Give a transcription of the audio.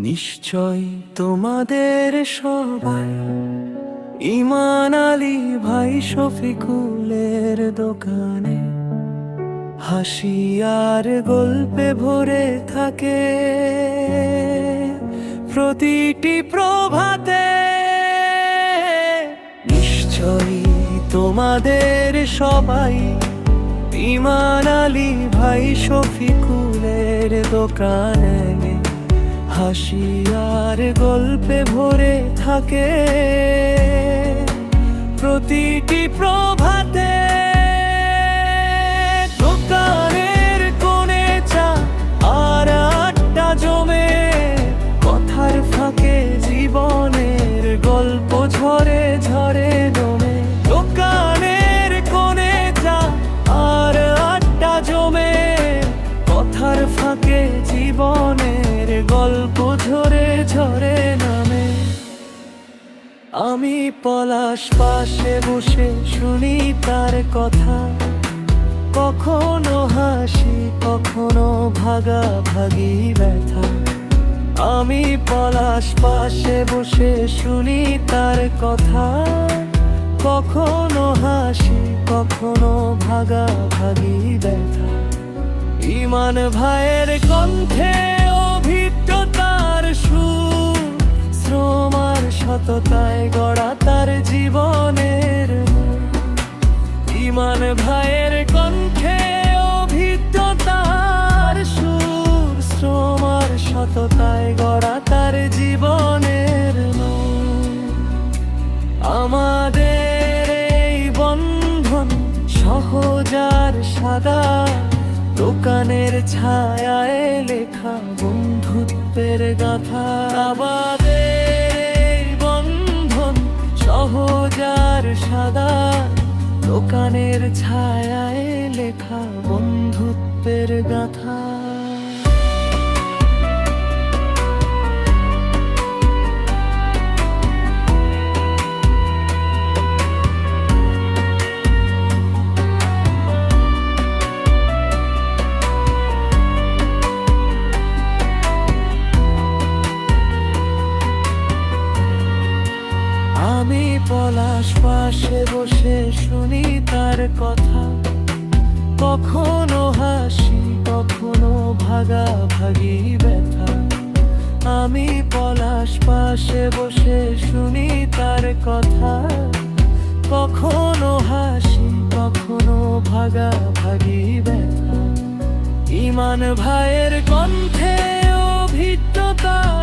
নিশ্চয় তোমাদের সবাই। ইমান আলী ভাই শফিকুলের দোকানে। হাসি আর গল্পে ভরে থাকে। প্রতিটি প্রভাতে নিশ্চয়ই তোমাদের সবাই। ইমান আলী ভাই শফিকুলের দোকানে। হাসি আর গল্পে ভরে থাকে। প্রতিটি প্রভাতে দোকানের কোণে চা, আর আড্ডা জমে। কথার ফাঁকে জীবনের গল্প ঝরে ঝরে দমে। দোকানের কোণে চা, আর আড্ডা জমে। কথার ফাঁকে জীবনের গল্প ঝরে ঝরে নামে। আমি পলাশ পাশে বসে শুনি তার কথা। কখনো হাসি, কখনো ভাগা ভাগি ব্যথা। আমি পলাশ পাশে বসে শুনি তার কথা। কখনো হাসি, কখনো ভাগা ভাগি ব্যথা। ইমান ভাইয়ের কণ্ঠে সততায় গড়া তার জীবনের ইমান ভাইয়ের কণ্ঠে অভিজ্ঞতার সুর, শ্রম আর সততায় গড়া তার জীবনের আমাদের এই বন্ধন সহজার সাদা। দোকানের ছায়ায় লেখা বন্ধুত্বের গাথা। আমাদের সহজার সাদা দোকানের ছায়ায় লেখা বন্ধুত্বের গাথা। আমি পলাশ পাশে বসে শুনি তার কথা। কখনো হাসি, কখনো ভাগা ভাগি ব্যথা। আমি পলাশ পাশে বসে শুনি তার কথা। কখনো হাসি, কখনো ভাগা ভাগি ব্যথা। ইমান ভাইয়ের কণ্ঠে অভিজ্ঞতার